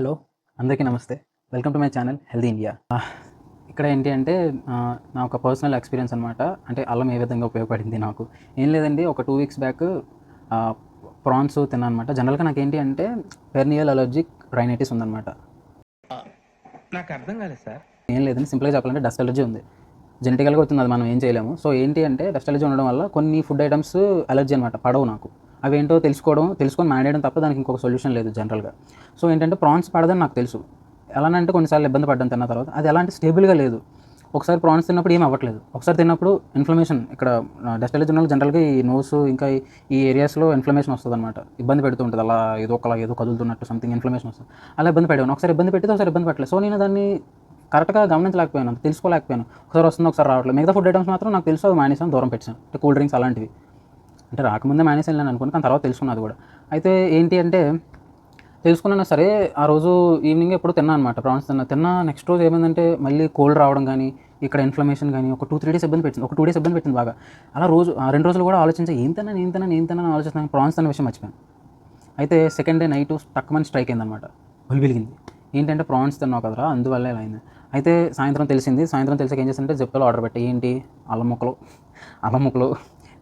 Hello అందరికీ నమస్తే. Welcome to my channel healthy India ఇక్కడ ఏంటి అంటే నా ఒక పర్సనల్ ఎక్స్పీరియన్స్ అనమాట అంటే అల్లం ఏ విధంగా ఉపయోగపడింది నాకు. ఏం లేదండి ఒక టూ వీక్స్ బ్యాక్ ప్రాన్స్ తిన్నాను అనమాట జనరల్గా నాకు ఏంటి అంటే పెర్నియల్ అలర్జిక్ రైనైటిస్ ఉందన్నమాట. నాకు అర్థం కాలేదు సార్. ఏం లేదండి సింపుల్గా చెప్పాలంటే డస్ట్ అలర్జీ ఉంది. జెనెటికల్గా వచ్చింది అది మనం ఏం చేయలేము. సో ఏంటి అంటే డస్ట్ అలర్జీ ఉండడం వల్ల కొన్ని ఫుడ్ ఐటమ్స్ అలర్జీ అనమాట పడవు నాకు. అవి ఏంటో తెలుసుకోవడం తెలుసుకొని మానేయడం తప్ప దానికి ఇంకొక సొల్యూషన్ లేదు జనరల్గా సో ఏంటంటే ప్రాన్స్ పడదని నాకు తెలుసు. ఎలానంటే కొన్నిసార్లు ఇబ్బంది పడ్డాను తిన్న తర్వాత అది ఎలాంటి స్టేబుల్గా లేదు. ఒకసారి ప్రాన్స్ తిన్నప్పుడు ఏం అవ్వట్లేదు. ఒకసారి తిన్నప్పుడు ఇన్ఫ్లమేషన్ ఇక్కడ డస్ట్ ఉన్న జనరల్గా ఈ నోస్ ఇంకా ఈ- ఈ ఏరియాస్లో ఇన్ఫ్లమేషన్ వస్తుంది అనమాట ఇబ్బంది పెడుతూ ఉంటుంది. అలా ఏదో ఒకలా ఏదో కదులుతున్నట్టు సంథింగ్ ఇన్ఫ్లమేషన్ వస్తుంది. అలా ఇబ్బంది పెట్టాను ఒకసారి ఇబ్బంది పెట్టితే ఒకసారి ఇబ్బంది పెట్టలేదు. సో నేను దాన్ని కరెక్ట్గా గమనించలేకపోయాను. తెలుసుకోలేకపోయాను. ఒకసారి వస్తుంది ఒకసారి రావట్లేదు. మిగతా ఫుడ్ ఐటమ్స్ మాత్రం నాకు తెలుసు అవి మానేసాను దూరం పెట్టాను అంటే కూల్ డ్రింక్స్ అలాంటివి. అంటే రాకముందే మేనేజ్ నేను అనుకుని కానీ తర్వాత తెలుసుకున్నది కూడా. అయితే ఏంటి అంటే తెలుసుకున్నాను సరే ఆ రోజు ఈవినింగ్ ఎప్పుడు తిన్నా అనమాట ప్రాన్స్ తిన్నా. తిన్నా నెక్స్ట్ రోజు ఏమైందంటే మళ్ళీ కోల్డ్ రావడం కానీ ఇక్కడ ఇన్ఫ్లమేషన్ కానీ ఒక టూ త్రీ డేస్ ఇబ్బంది పెట్టింది ఒక టూ డేస్ ఇబ్బంది పెట్టింది బాగా. అలా రోజు ఆ రెండు రోజులు కూడా ఆలోచించి ఏం తిన్నాను ఏం తిన్నాను ఏం తిన్నాను ఆలోచిస్తున్నాను ప్రాన్స్ తిన్న విషయం మర్చిపోయాను. అయితే సెకండ్ డే నైట్ తక్కువ స్ట్రైక్ అయిందనమాట బుల్ వెలిగింది ఏంటంటే ప్రాన్స్ తిన్నావు కదరా అందువల్ల ఇలా అయింది. అయితే సాయంత్రం తెలిసింది సాయంత్రం తెలిసాక ఏం చేస్తుంటే జెప్టోలో ఆర్డర్ పెట్టా. ఏంటి? అల్లం ముక్కలు. అల్లం ముక్కలు.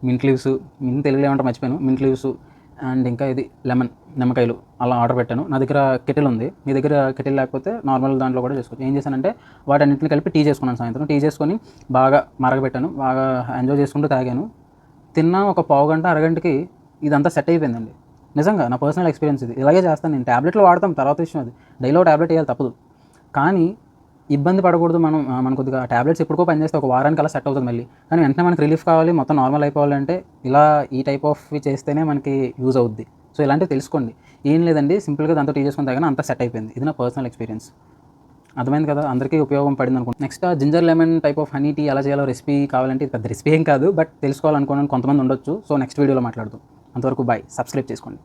మింట్ లీవ్స్ మింట్ తెలుగులో ఏమంటారు మర్చిపోయాను. మింట్ లీవ్స్ అండ్ ఇంకా ఇది లెమన్ నిమ్మకాయలు అలా ఆర్డర్ పెట్టాను. నా దగ్గర కెటిల్ ఉంది. మీ దగ్గర కెటిల్ లేకపోతే నార్మల్ దాంట్లో కూడా చేసుకోవచ్చు. ఏం చేశానంటే వాటన్నింటిని కలిపి టీ చేసుకున్నాను సాయంత్రం. టీ చేసుకొని బాగా మరగబెట్టాను. బాగా ఎంజాయ్ చేసుకుంటూ తాగాను. తిన్న ఒక పావు గంట అరగంటకి ఇదంతా సెట్ అయిపోయిందండి. నిజంగా నా పర్సనల్ ఎక్స్పీరియన్స్ ఇది. ఇలాగే చేస్తాను. నేను ట్యాబ్లెట్లు వాడతాం తర్వాత విషయం అది. డైలో ట్యాబ్లెట్ వేయాలి తప్పదు. కానీ ఇబ్బంది పడకూడదు. మనం మన కొద్దిగా ట్యాబ్లెట్స్ ఎప్పుడుకో పనిచేస్తే ఒక వారానికి అలా సెట్ అవుతుంది మళ్ళీ. కానీ వెంటనే మనకి రిలీఫ్ కావాలి మొత్తం నార్మల్ అయిపోవాలంటే ఇలా ఈ టైప్ ఆఫ్ చేస్తేనే మనకి యూజ్ అవుద్ది. సో ఇలాంటివి తెలుసుకోండి. ఏం లేదండి సింపుల్గా దాంతో టీ చేసుకుని తాగానే అంతా సెట్ అయిపోయింది. ఇది నా పర్సనల్ ఎక్స్పీరియన్స్. అర్థమైంది కదా? అందరికీ ఉపయోగం పడింది అనుకుంటున్నాను next ginger lemon type of honey tea ఎలా చేయాలో రెసిపీ కావాలంటే పెద్ద రెసిపీ ఏం కాదు బట్ తెలుసుకోవాలనుకున్నాను కొంతమంది ఉండొచ్చు. సో నెక్స్ట్ వీడియోలో మాట్లాడుతాం అంతవరకు బాయ్. సబ్స్క్రైబ్ చేసుకోండి.